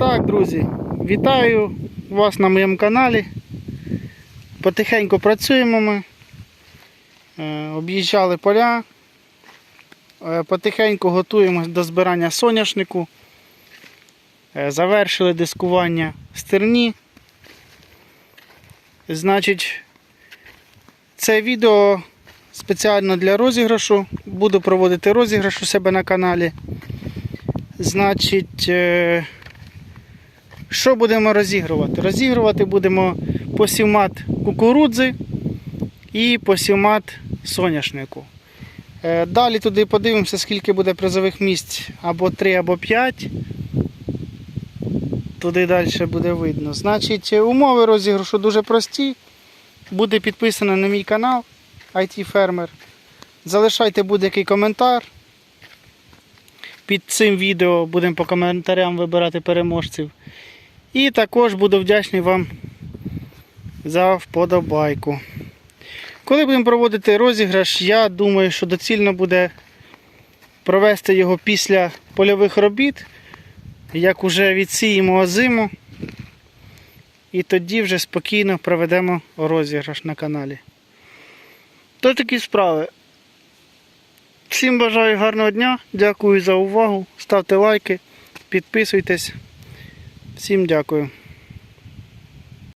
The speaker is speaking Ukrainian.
Так, друзі, вітаю вас на моєму каналі. Потихеньку працюємо ми. Е, Об'їжджали поля. Е, Потихеньку готуємось до збирання соняшнику. Е, Завершили дискування стерні. Значить, це відео спеціально для розіграшу. Буду проводити розіграш у себе на каналі. Значить, що будемо розігрувати? Розігрувати будемо посівмат кукурудзи і посівмат соняшнику. Е, Далі туди подивимося, скільки буде призових місць або 3, або 5. Туди далі буде видно. Значить, умови розіграшу дуже прості. Буде підписано на мій канал IT Фермер. Залишайте будь-який коментар. Під цим відео будемо по коментарям вибирати переможців. І також буду вдячний вам за вподобайку. Коли будемо проводити розіграш, я думаю, що доцільно буде провести його після польових робіт, як уже відсіємо озиму. І тоді вже спокійно проведемо розіграш на каналі. То такі справи. Всім бажаю гарного дня, дякую за увагу. Ставте лайки, підписуйтесь. Всім дякую.